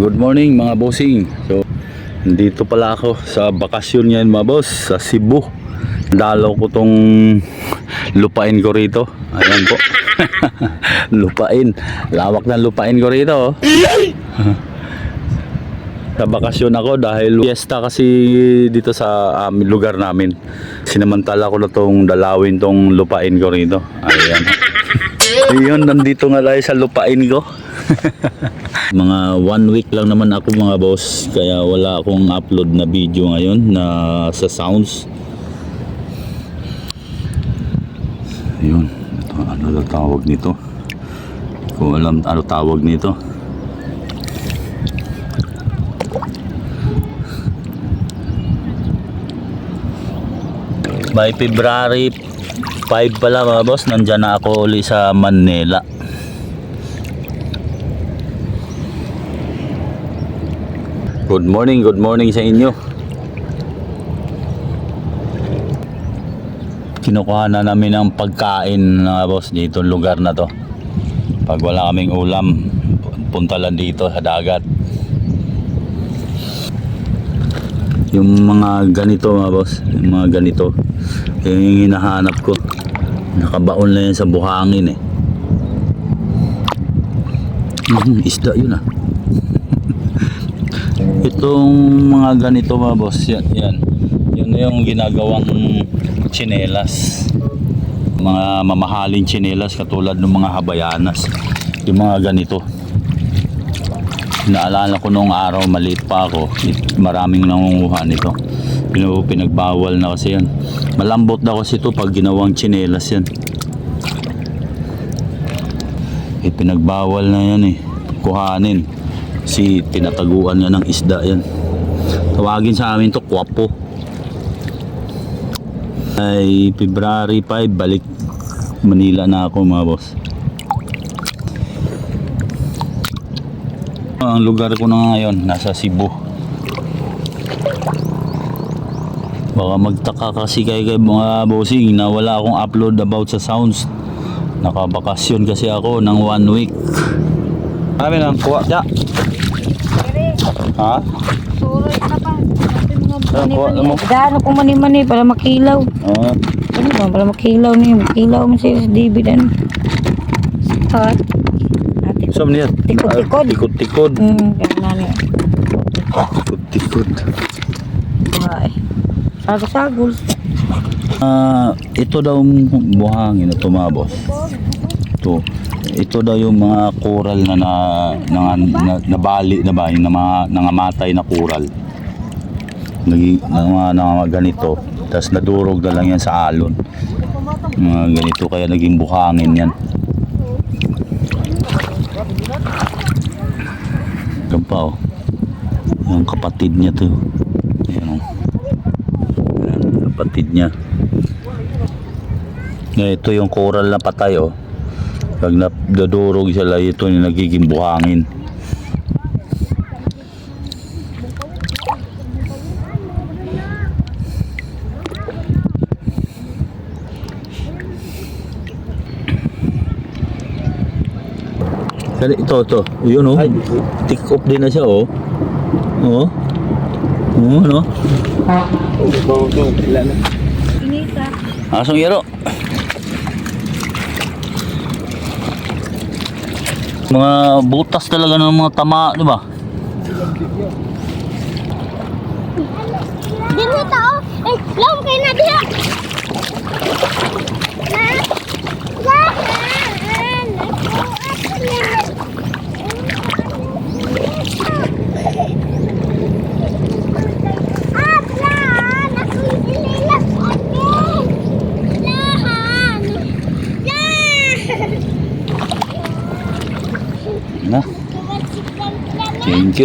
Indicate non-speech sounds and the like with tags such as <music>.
Good morning mga bossing. So, dito pala ako sa bakasyon ngayon mga boss sa Cebu. Dalaw ko tong lupain ko rito. Ayan po. <laughs> lupain. Lawak ng lupain ko rito. Oh. <laughs> sa bakasyon ako dahil fiesta kasi dito sa um, lugar namin. Sinamantala ko na tong dalawin tong lupain ko rito. Ayan. <laughs> Ayun, nandito nga tayo sa lupain ko. Mga one week lang naman ako mga boss. Kaya wala akong upload na video ngayon na sa sounds. Ayun ito, ano daw tawag nito? Kung alam ano tawag nito. By February 5 pala mga boss nandyan na ako uli sa Manila Good morning, good morning sa inyo. Kinukuha na namin ang pagkain mga boss dito lugar na to. Pag wala kaming ulam, punta lang dito sa dagat. Yung mga ganito mga boss, yung mga ganito, yung hinahanap ko. Nakabaon lang yan sa buhangin eh. Hmm, isda yun ah. Itong mga ganito mga boss, yan, yan. Na yung ginagawang tsinelas. Mga mamahaling tsinelas katulad ng mga habayanas. Yung mga ganito. Naalala ko nung araw, maliit pa ako. Maraming nangunguha nito. Pinagbawal na kasi yan. Malambot na kasi ito pag ginawang tsinelas yan. Eh, pinagbawal na yan eh. Kuhanin. Si tinataguan niya ng isda yan. Tawagin sa amin to kwapo. Ay February 5 balik Manila na ako mga boss. Ang lugar ko na ngayon nasa Cebu. Baka magtaka kasi kayo kay mga bossing na wala akong upload about sa sounds. Nakabakasyon kasi ako ng one week. Kami lang kuha. Ya. Ha? Suroy ka pa. Ko, mo? Daan ako mani-mani para makilaw. Ah, Ano ba? Para makilaw niya. Makilaw mo siya sa David. Ano? Ko. saan niya? Tikod-tikod. Tikod-tikod. Hmm, na. Tikod-tikod. Ay. Sagol-sagol. Ah, ito daw ang buhangin ito mga boss. Ito. Ito daw yung mga coral na na, na, na nabali na ba yung na mga nangamatay na coral. Nagi na mga, na ganito. Tapos nadurog na lang yan sa alon. Mga ganito kaya naging buhangin yan. Yan pa oh. Yung kapatid niya to. Ayan oh. Ayan, kapatid niya. Ngayon, ito yung coral na patay oh. Pag nadadurog sila, ito yung nagiging buhangin. Kali ito, ito. Yun oh. Tick off din na siya oh. Oo. Oo, no? Inita. Asong yero. Mga butas talaga ng mga tama, di ba? Dili tao. Eh, laom kay na diha. 你就